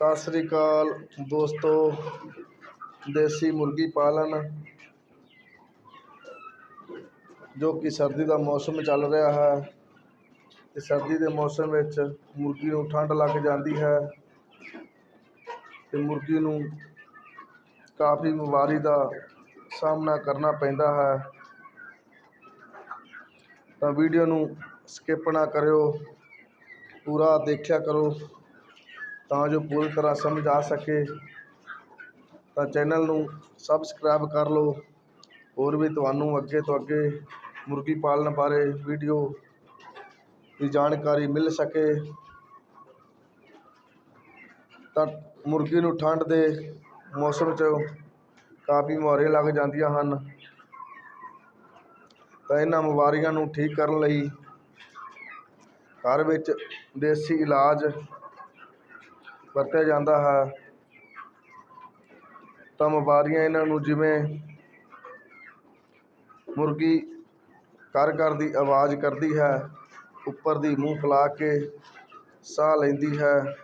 ਸਤਿ ਸ੍ਰੀ ਅਕਾਲ ਦੋਸਤੋ, ਦੇਸੀ ਮੁਰਗੀ ਪਾਲਣ, ਜੋ ਕਿ ਸਰਦੀ ਦਾ ਮੌਸਮ ਚੱਲ ਰਿਹਾ ਹੈ। ਤੇ ਸਰਦੀ ਦੇ ਮੌਸਮ ਵਿੱਚ ਮੁਰਗੀ ਨੂੰ ਠੰਡ ਲੱਗ ਜਾਂਦੀ ਹੈ ਤੇ ਮੁਰਗੀ ਨੂੰ ਕਾਫੀ ਬਿਮਾਰੀ ਦਾ ਸਾਹਮਣਾ ਕਰਨਾ ਪੈਂਦਾ ਹੈ। ਤਾਂ ਵੀਡੀਓ ਨੂੰ ਸਕਿਪ ਨਾ ਕਰਿਓ, ਪੂਰਾ ਦੇਖਿਆ ਕਰੋ। ਤਾਂ ਜੋ ਪੂਰੀ ਤਰ੍ਹਾਂ ਸਮਝ ਆ ਸਕੇ। ਤਾਂ ਚੈਨਲ ਨੂੰ ਸਬਸਕ੍ਰਾਈਬ ਕਰ ਲਓ। ਹੋਰ ਵੀ ਤੁਹਾਨੂੰ ਅੱਗੇ ਤੋਂ ਅੱਗੇ ਮੁਰਗੀ ਪਾਲਣ ਬਾਰੇ ਵੀਡੀਓ ਦੀ ਜਾਣਕਾਰੀ ਮਿਲ ਸਕੇ। ਤਾਂ ਮੁਰਗੀ ਨੂੰ ਠੰਡ ਦੇ ਮੌਸਮ 'ਚ ਕਾਫੀ ਬਿਮਾਰੀਆਂ ਲੱਗ ਜਾਂਦੀਆਂ ਹਨ। ਤਾਂ ਇਹਨਾਂ ਬਿਮਾਰੀਆਂ ਨੂੰ ਠੀਕ ਕਰਨ ਲਈ ਘਰ ਵਿੱਚ ਦੇਸੀ ਇਲਾਜ ਵਰਤਿਆ ਜਾਂਦਾ ਹੈ। ਤਾਂ ਬਿਮਾਰੀਆਂ ਇਹਨਾਂ ਨੂੰ ਜਿਵੇਂ ਮੁਰਗੀ ਕਰ ਕਰ ਦੀ ਆਵਾਜ਼ ਕਰਦੀ ਹੈ, ਉੱਪਰ ਦੀ ਮੂੰਹ ਫੁਲਾ ਕੇ ਸਾਹ ਲੈਂਦੀ ਹੈ।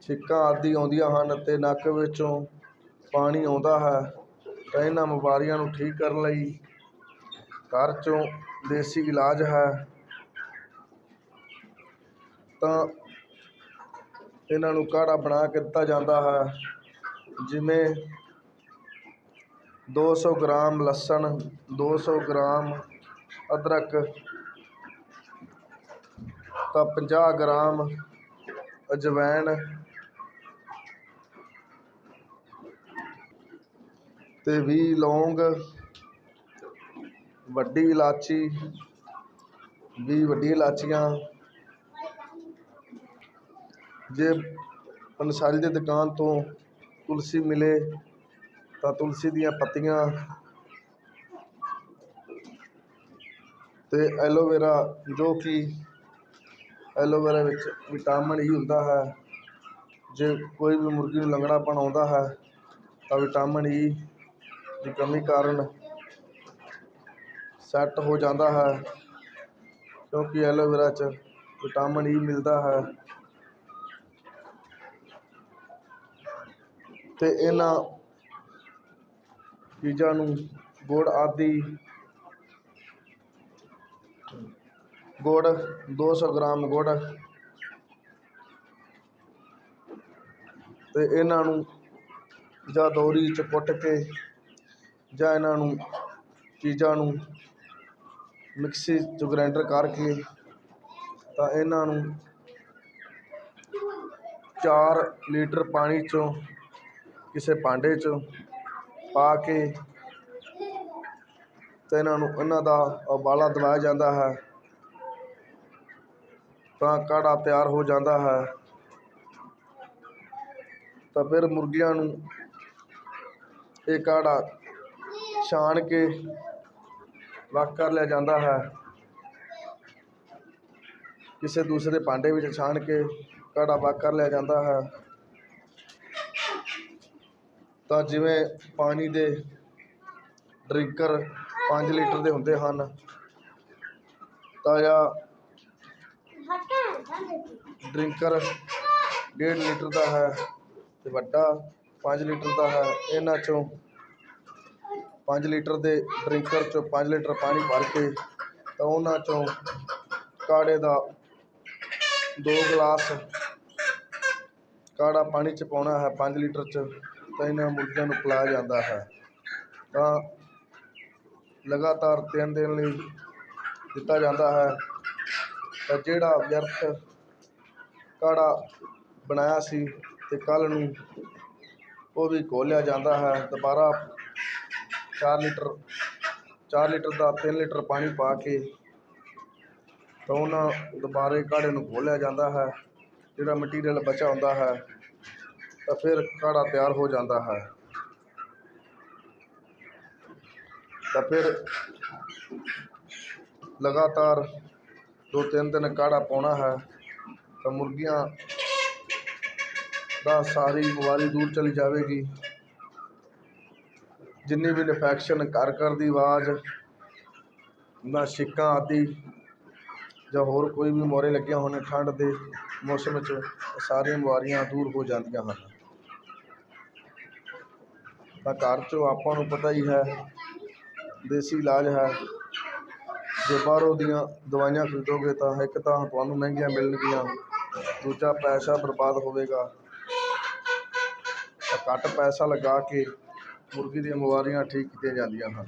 ਛਿੱਕਾਂ ਆਦਿ ਆਉਂਦੀਆਂ ਹਨ ਅਤੇ ਨੱਕ ਵਿੱਚੋਂ ਪਾਣੀ ਆਉਂਦਾ ਹੈ। ਤਾਂ ਇਹਨਾਂ ਬਿਮਾਰੀਆਂ ਨੂੰ ਠੀਕ ਕਰਨ ਲਈ ਘਰ 'ਚੋਂ ਦੇਸੀ ਇਲਾਜ ਹੈ। ਤਾਂ ਇਹਨਾਂ ਨੂੰ ਕਾੜਾ ਬਣਾ ਕੇ ਦਿੱਤਾ ਜਾਂਦਾ ਹੈ, ਜਿਵੇਂ ਦੋ ਸੌ ਗ੍ਰਾਮ ਲਸਣ, ਦੋ ਸੌ ਗ੍ਰਾਮ ਅਦਰਕ ਤਾਂ 50 ਗ੍ਰਾਮ ਅਜਵਾਇਣ ਤੇ 20 ਲੌਂਗ, ਵੱਡੀ ਇਲਾਚੀ 20 ਵੱਡੀ ਇਲਾਚੀਆਂ ਜੇ ਪੰਸਾਰੀ ਦੀ ਦੁਕਾਨ ਤੋਂ ਤੁਲਸੀ ਮਿਲੇ ਤਾਂ ਤੁਲਸੀ ਦੀਆਂ ਪੱਤੀਆਂ ਤੇ ਐਲੋਵੇਰਾ, ਜੋ ਕਿ ਐਲੋਵੇਰਾ ਵਿੱਚ ਵਿਟਾਮਿਨ ਈ ਹੁੰਦਾ ਹੈ, ਜੇ ਕੋਈ ਵੀ ਮੁਰਗੀ ਨੂੰ ਲੰਗੜਾਪਣ ਆਉਂਦਾ ਹੈ, ਤਾਂ ਵਿਟਾਮਿਨ ਈ ਦੀ ਕਮੀ ਕਾਰਨ ਸੈੱਟ ਹੋ ਜਾਂਦਾ ਹੈ, ਕਿਉਂਕਿ ਐਲੋਵੇਰਾ 'ਚ ਵਿਟਾਮਿਨ ਈ ਮਿਲਦਾ ਹੈ। ਤੇ ਇਹਨਾਂ ਚੀਜ਼ਾਂ ਨੂੰ ਗੁੜ ਆਦਿ ਗੁੜ, ਦੋ ਸੌ ਗ੍ਰਾਮ ਗੁੜ ਅਤੇ ਇਹਨਾਂ ਨੂੰ ਜਾਂ ਦੋਰੀ 'ਚ ਕੁੱਟ ਕੇ ਜਾਂ ਇਹਨਾਂ ਨੂੰ ਚੀਜ਼ਾਂ ਨੂੰ ਮਿਕਸੀ 'ਚ ਗ੍ਰੈਂਡਰ ਕਰਕੇ ਤਾਂ ਇਹਨਾਂ ਨੂੰ ਚਾਰ ਲੀਟਰ ਪਾਣੀ 'ਚੋਂ ਕਿਸੇ ਭਾਂਡੇ 'ਚ ਪਾ ਕੇ ਅਤੇ ਇਹਨਾਂ ਨੂੰ ਇਹਨਾਂ ਦਾ ਉਬਾਲਾ ਦਿਵਾਇਆ ਜਾਂਦਾ ਹੈ। ਤਾਂ ਕਾੜਾ ਤਿਆਰ ਹੋ ਜਾਂਦਾ ਹੈ। ਤਾਂ ਫਿਰ ਮੁਰਗੀਆਂ ਨੂੰ ਇਹ ਕਾੜਾ ਛਾਣ ਕੇ ਵੱਖ ਕਰ ਲਿਆ ਜਾਂਦਾ ਹੈ। ਕਿਸੇ ਦੂਸਰੇ ਭਾਂਡੇ ਵਿੱਚ ਛਾਣ ਕੇ ਕਾੜਾ ਵੱਖ ਕਰ ਲਿਆ ਜਾਂਦਾ ਹੈ। ਤਾਂ ਜਿਵੇਂ ਪਾਣੀ ਦੇ ਡਰਿੰਕਰ 5 ਲੀਟਰ ਦੇ ਹੁੰਦੇ ਹਨ, ਤਾਂ ਜਾਂ ਡਰਿੰਕਰ 1.5 ਲੀਟਰ ਦਾ ਹੈ ਤੇ ਵੱਡਾ 5 ਲੀਟਰ ਦਾ ਹੈ, ਇਹਨਾਂ ਚੋਂ 5 ਲੀਟਰ ਦੇ ਡਰਿੰਕਰ ਚੋਂ 5 ਲੀਟਰ ਪਾਣੀ ਭਰ ਕੇ ਤਾਂ ਉਹਨਾਂ ਚੋਂ ਕਾੜੇ ਦਾ ਦੋ ਗਲਾਸ ਕਾੜਾ ਪਾਣੀ 'ਚ ਪਾਉਣਾ ਹੈ 5 ਲੀਟਰ 'ਚ। ਤਾਂ ਇਹਨਾਂ ਮੁਰਗੀਆਂ ਨੂੰ ਪਿਲਾਇਆ ਜਾਂਦਾ ਹੈ। ਤਾਂ ਲਗਾਤਾਰ ਤਿੰਨ ਦਿਨ ਲਈ ਦਿੱਤਾ ਜਾਂਦਾ ਹੈ। ਤਾਂ ਜਿਹੜਾ ਵਿਅਰਥ ਕਾੜਾ ਬਣਾਇਆ ਸੀ ਤੇ ਕੱਲ੍ਹ ਨੂੰ ਉਹ ਵੀ ਘੋਲਿਆ ਜਾਂਦਾ ਹੈ। ਦੁਬਾਰਾ 4 ਲੀਟਰ 4 ਲੀਟਰ ਦਾ 3 ਲੀਟਰ ਪਾਣੀ ਪਾ ਕੇ ਤਾਂ ਉਹਨਾਂ ਦੁਬਾਰੇ ਕਾੜੇ ਨੂੰ ਘੋਲਿਆ ਜਾਂਦਾ ਹੈ। ਜਿਹੜਾ ਮਟੀਰੀਅਲ ਬਚਿਆ ਹੁੰਦਾ ਹੈ। ਤਾਂ ਫਿਰ ਕਾੜਾ ਤਿਆਰ ਹੋ ਜਾਂਦਾ ਹੈ। ਤਾਂ ਫਿਰ ਲਗਾਤਾਰ ਦੋ ਤਿੰਨ ਦਿਨ ਕਾੜਾ ਪਾਉਣਾ ਹੈ। ਤਾਂ ਮੁਰਗੀਆਂ ਦਾ ਸਾਰੀ ਬਿਮਾਰੀ ਦੂਰ ਚਲੀ ਜਾਵੇਗੀ। ਜਿੰਨੀ ਵੀ ਇਨਫੈਕਸ਼ਨ ਘਰ ਘਰ ਦੀ ਆਵਾਜ਼, ਨਾ ਛਿੱਕਾਂ ਆਦਿ ਜਾਂ ਹੋਰ ਕੋਈ ਵੀ ਮੋਰੇ ਲੱਗੀਆਂ ਹੋਣ ਠੰਡ ਦੇ ਮੌਸਮ ਵਿੱਚ ਸਾਰੀਆਂ ਬਿਮਾਰੀਆਂ ਦੂਰ ਹੋ ਜਾਂਦੀਆਂ ਹਨ। ਤਾਂ ਘਰ 'ਚੋਂ ਆਪਾਂ ਨੂੰ ਪਤਾ ਹੀ ਹੈ, ਦੇਸੀ ਇਲਾਜ ਹੈ। ਜੇ ਬਾਹਰੋਂ ਦੀਆਂ ਦਵਾਈਆਂ ਖਰੀਦੋਗੇ ਤਾਂ ਇੱਕ ਤਾਂ ਤੁਹਾਨੂੰ ਮਹਿੰਗੀਆਂ ਮਿਲਣਗੀਆਂ, ਦੂਜਾ ਪੈਸਾ ਬਰਬਾਦ ਹੋਵੇਗਾ। ਤਾਂ ਘੱਟ ਪੈਸਾ ਲਗਾ ਕੇ ਮੁਰਗੀ ਦੀਆਂ ਬਿਮਾਰੀਆਂ ਠੀਕ ਕੀਤੀਆਂ ਜਾਂਦੀਆਂ ਹਨ।